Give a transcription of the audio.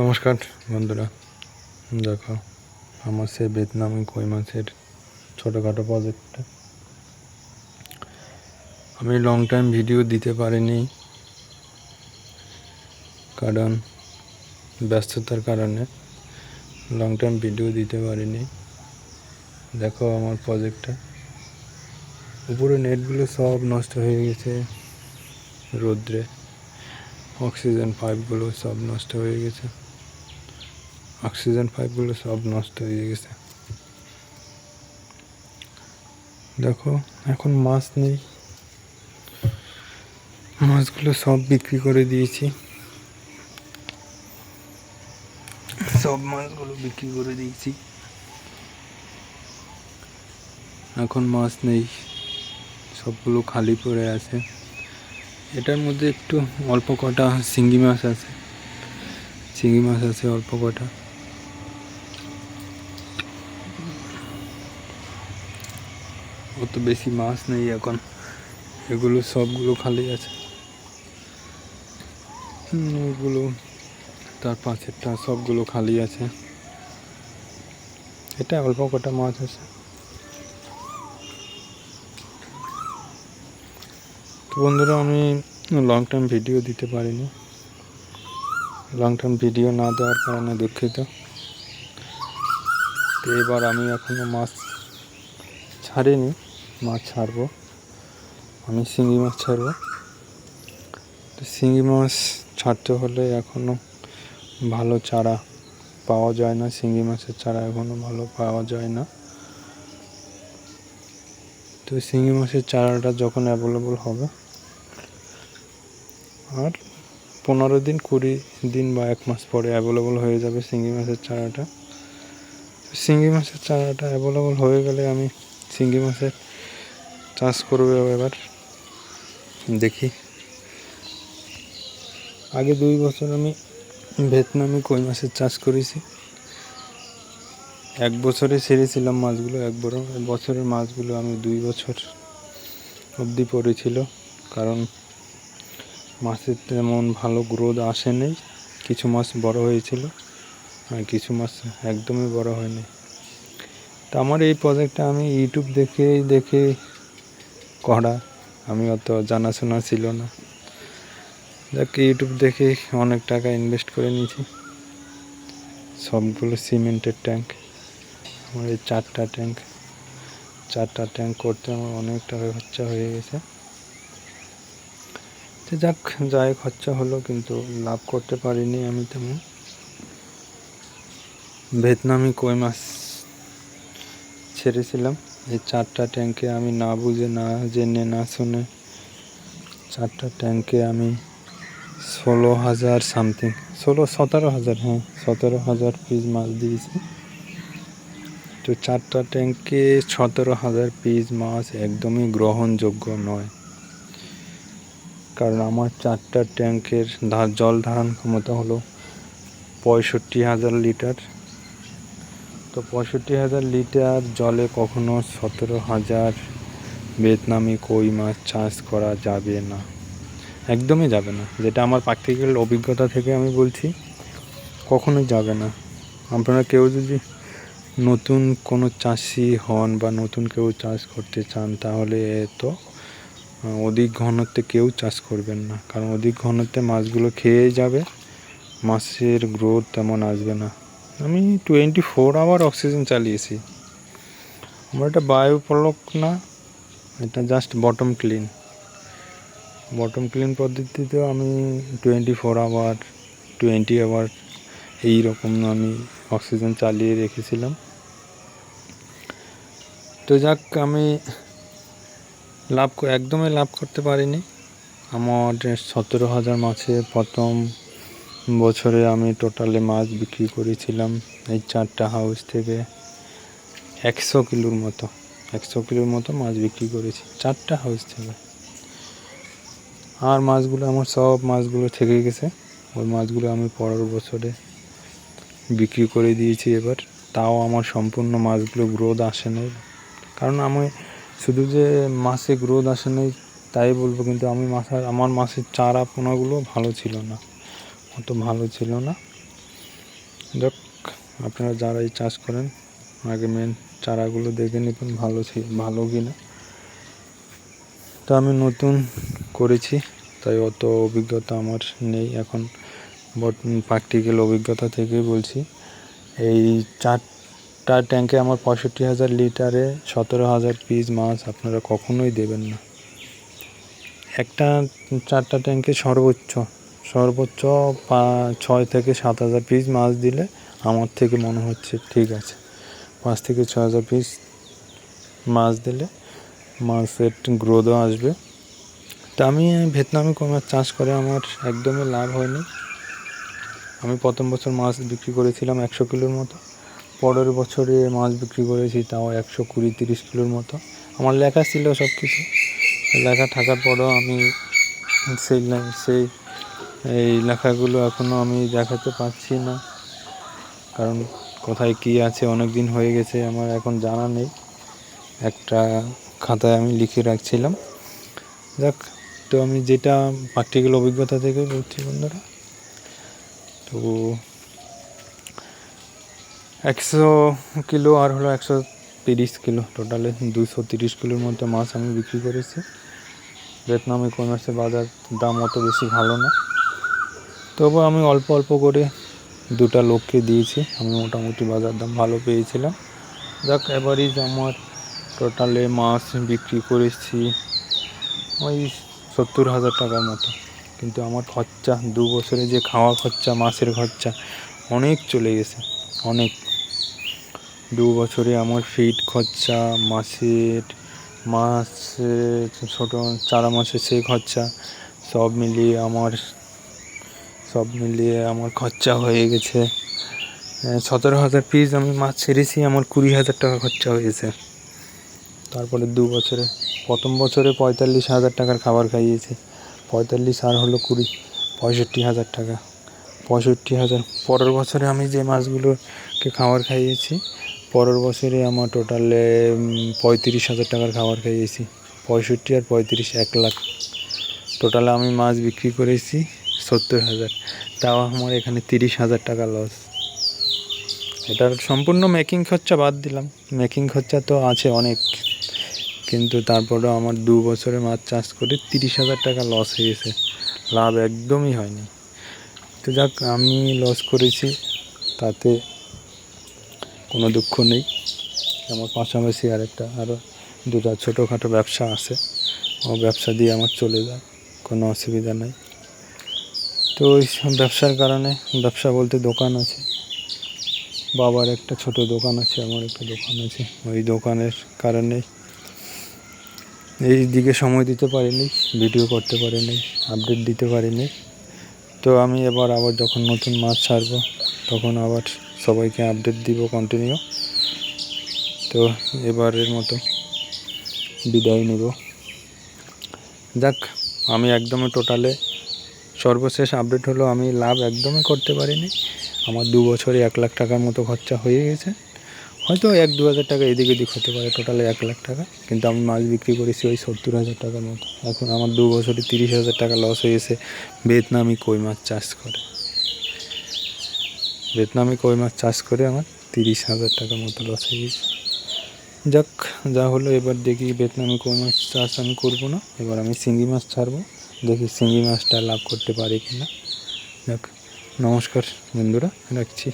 নমস্কার বন্ধুরা, দেখো আমার সে ভিয়েতনামি কই মাছের ছোটোখাটো প্রজেক্টটা আমি লং টাইম ভিডিও দিতে পারিনি, কারণ ব্যস্ততার কারণে লং টাইম ভিডিও দিতে পারিনি। দেখো আমার প্রজেক্টটা উপরে নেটগুলো সব নষ্ট হয়ে গেছে, রোদ্রে। অক্সিজেন পাইপগুলো সব নষ্ট হয়ে গেছে। অক্সিজেন পাইপগুলো সব নষ্ট হয়ে গেছে। দেখো, এখন মাছ নেই। মাছগুলো সব বিক্রি করে দিয়েছি। সব মাছগুলো বিক্রি করে দিয়েছি। এখন মাছ নেই। সবগুলো খালি পড়ে আছে। এটার মধ্যে একটু অল্প কটা শিঙ্গি মাছ আছে। চিংড়ি মাছ আছে অল্প কটা। অত বেশি মাছ নেই এখন। এগুলো সবগুলো খালি আছে। ওগুলো তার পাশেরটা সবগুলো খালি আছে। এটা অল্প কটা মাছ আছে। তো বন্ধুরা, আমি লং টার্ম ভিডিও দিতে পারিনি। লং টার্ম ভিডিও না দেওয়ার কারণে দুঃখিত। তো এবার আমি এখনও মাছ ছাড়িনি। মাছ ছাড়বো। আমি শিঙি মাছ ছাড়বো। তো শিঙি মাছ ছাড়তে হলে এখনও ভালো চারা পাওয়া যায় না। শিঙি মাছের চারা এখনও ভালো পাওয়া যায় না। তো শিঙি মাছের চারাটা যখন অ্যাভেলেবল হবে, আর পনেরো দিন, কুড়ি দিন বা এক মাস পরে অ্যাভেলেবল হয়ে যাবে শিঙি মাছের চারাটা। শিঙি মাছের চারাটা অ্যাভেলেবল হয়ে গেলে আমি শিঙি মাছের চাষ করবে এবার। দেখি। আগে দুই বছর আমি ভিয়েতনামি কই মাছের চাষ করেছি। এক বছরে ছেড়েছিলাম মাছগুলো, এক বড় বছরের মাছগুলো আমি দুই বছর অবধি পড়েছিল। কারণ মাছের তেমন ভালো গ্রোথ আসেনি কিছু মাছ বড় হয়েছিল আর কিছু মাছ একদমই বড় হয়নি। তা আমার এই প্রজেক্টটা আমি ইউটিউব দেখেই দেখে করা আমি অত জানাশোনা ছিল না। যাকে ইউটিউব দেখে অনেক টাকা ইনভেস্ট করে নিয়েছি। সবগুলো সিমেন্টের ট্যাঙ্ক আমার এই চারটা ট্যাঙ্ক চারটা ট্যাঙ্ক করতে আমার অনেক টাকা খরচা হয়ে গেছে। তো যাক, যাই খরচা হলো, কিন্তু লাভ করতে পারিনি আমি তেমন। ভিয়েতনামি কই মাছ ছেড়েছিলাম। এই চারটা ট্যাঙ্কে আমি না বুঝে, না জেনে, না শুনে চারটা ট্যাঙ্কে আমি ষোলো হাজার সামথিং, ষোলো, সতেরো হাজার হ্যাঁ সতেরো হাজার পিস মাছ দিয়েছি। তো চারটা ট্যাঙ্কে সতেরো হাজার পিস মাছ একদমই গ্রহণযোগ্য নয়। কারণ আমার চারটা ট্যাঙ্কের জল ধারণ ক্ষমতা হলো পঁয়ষট্টি হাজার লিটার। তো পঁয়ষট্টি হাজার লিটার জলে কখনো সতেরো হাজার ভিয়েতনামি কই মাছ চাষ করা যাবে না। একদমই যাবে না। যেটা আমার প্র্যাকটিক্যাল অভিজ্ঞতা থেকে আমি বলছি, কখনোই যাবে না। আপনারা কেউ যদি নতুন কোনো চাষি হন বা নতুন কেউ চাষ করতে চান, তাহলে তো অধিক ঘনত্বে কেউ চাষ করবেন না। কারণ অধিক ঘনত্বে মাছগুলো খেয়ে যাবে, মাছের গ্রোথ তেমন আসবে না। আমি টোয়েন্টি ফোর আওয়ার অক্সিজেন চালিয়েছি। আমার এটা বায়ু পলক না, এটা just bottom clean bottom clean পদ্ধতিতেও আমি twenty four hour twenty hour এই রকম আমি অক্সিজেন চালিয়ে রেখেছিলাম। তো যাক, আমি লাভ একদমই লাভ করতে পারিনি। আমার সতেরো হাজার মাছে প্রথম বছরে আমি টোটালি মাছ বিক্রি করেছিলাম এই চারটা হাউস থেকে একশো কিলোর মতো, একশো কিলোর মতো মাছ বিক্রি করেছি, চারটা হাউস থেকে। আর মাছগুলো আমার সব মাছগুলো থেকে গেছে, ওই মাছগুলো আমি পরের বছরে বিক্রি করে দিয়েছি এবার। তাও আমার সম্পূর্ণ মাছগুলো গ্রোথ আসে নাই, কারণ আমি শুধু যে মাছে গ্রোথ আসে নাই তাই বলব, কিন্তু আমি মাছের, আমার মাছের চারা পোনাগুলো ভালো ছিল না। অত ভালো ছিল না। দেখ আপনারা যারাই চাষ করেন, আগে মেন চারাগুলো দেখে নেবেন ভালো ছিল ভালো কি না তো আমি নতুন করেছি, তাই অত অভিজ্ঞতা আমার নেই। এখন প্র্যাকটিক্যাল অভিজ্ঞতা থেকে বলছি। এই চারটা ট্যাঙ্কে আমার পঁয়ষট্টি হাজার লিটারে সতেরো হাজার পিস মাছ আপনারা কখনোই দেবেন না। একটা, চারটা ট্যাঙ্কে সর্বোচ্চ সর্বোচ্চ ছয় থেকে সাত হাজার পিস মাছ দিলে আমার থেকে মনে হচ্ছে ঠিক আছে। পাঁচ থেকে ছ হাজার পিস মাছ দিলে মাছের গ্রোথও আসবে। তা আমি ভিয়েতনামি মাছ চাষ করে আমার একদমই লাভ হয়নি। আমি প্রথম বছর মাছ বিক্রি করেছিলাম একশো কিলোর মতো। পরের বছরে মাছ বিক্রি করেছি তাও একশো কুড়ি তিরিশ কিলোর মতো। আমার লেখা ছিল সব কিছু লেখা থাকার পরেও আমি সেই সেই এই লেখাগুলো এখনও আমি দেখাতে পারছি না। কারণ কোথায় কী আছে, অনেক দিন হয়ে গেছে, আমার এখন জানা নেই। একটা খাতায় আমি লিখে রাখছিলাম। যাক, তো আমি যেটা প্র্যাকটিক্যাল অভিজ্ঞতা থেকে বলছি বন্ধুরা, তো একশো কিলো আর হলো একশো তিরিশ কিলো টোটালে দুশো তিরিশ কিলোর মতো মাছ আমি বিক্রি করেছি। ভিয়েতনামি কমার্সের বাজার দাম অত বেশি ভালো না। তবু আমি অল্প অল্প করে দুটা লোককে দিয়েছি। আমি মোটামুটি বাজার দাম ভালো পেয়েছিলাম। যাক এভারেজ আমার টোটালে মাছ বিক্রি করেছি ওই সত্তর হাজার টাকার মতো। কিন্তু আমার খরচা, দু বছরে যে খাওয়া খরচা, মাছের খরচা অনেক চলে গেছে, অনেক। দু বছরে আমার ফিড খরচা, মাছের মাছের ছোটো চারা মাছের সেই খরচা সব মিলিয়ে আমার সব মিলিয়ে আমার খরচা হয়ে গেছে। সতেরো হাজার পিস আমি মাছ ছেড়েছি, আমার কুড়ি হাজার টাকা খরচা হয়েছে। তারপরে দু বছরে, প্রথম বছরে পঁয়তাল্লিশ হাজার টাকার খাবার খাইয়েছি। পঁয়তাল্লিশ আর হলো কুড়ি, পঁয়ষট্টি হাজার টাকা। পঁয়ষট্টি হাজার, পরের বছরে আমি যে মাছগুলোকে খাবার খাইয়েছি, পরের বছরে আমার টোটালে পঁয়ত্রিশ হাজার টাকার খাবার খাইয়েছি। পঁয়ষট্টি আর পঁয়ত্রিশ, এক লাখ। টোটালে আমি মাছ বিক্রি করেছি সত্তর হাজার। তাও আমার এখানে তিরিশ হাজার টাকা লস এটার সম্পূর্ণ মেকিং খরচা বাদ দিলাম। মেকিং খরচা তো আছে অনেক। কিন্তু তারপরেও আমার দু বছরে মাছ চাষ করে তিরিশ হাজার টাকা লস হয়ে গেছে। লাভ একদমই হয়নি। তো যাক, আমি লস করেছি। তাতে কোনো দুঃখ নেই। আমার পাশাপাশি আরেকটা আরও দুটা ছোটোখাটো ব্যবসা আছে। ও ব্যবসা দিয়ে আমার চলে যায় কোনো অসুবিধা নেই। তো ওই ব্যবসার কারণে, ব্যবসা বলতে দোকান আছে। বাবার একটা ছোট দোকান আছে, আমার একটা দোকান আছে। ওই দোকানের কারণে এই দিকে সময় দিতে পারিনি, ভিডিও করতে পারিনি, আপডেট দিতে পারিনি। তো আমি এবার আবার যখন নতুন মাছ ছাড়বো, তখন আবার সবাইকে আপডেট দিব কন্টিনিউ তো এবারের মতো বিদায় নেব। যাক, আমি একদমই টোটালে সর্বশেষ আপডেট হলো, আমি লাভ একদমই করতে পারিনি। আমার দু বছরে এক লাখ টাকার মতো খরচা হয়ে গেছে। হয়তো এক দু হাজার টাকা এদিক এদিক হতে পারে টোটালে এক লাখ টাকা। কিন্তু আমি মাছ বিক্রি করেছি ওই সত্তর হাজার টাকার মতো। এখন আমার দু বছরে তিরিশ হাজার টাকা লস হয়েছে ভিয়েতনামি কই মাছ চাষ করে? ভিয়েতনামি কই মাছ চাষ করে আমার তিরিশ হাজার টাকার মতো লস হয়ে গেছে। যাক, যা হলো, এবার দেখি ভিয়েতনামি কই মাছ চাষ আমি করব না। এবার আমি শিঙ্গি মাছ ছাড়বো। দেখি শিঙ্গি মাছটা লাভ করতে পারি কিনা। নমস্কার বন্ধুরা রাখছি।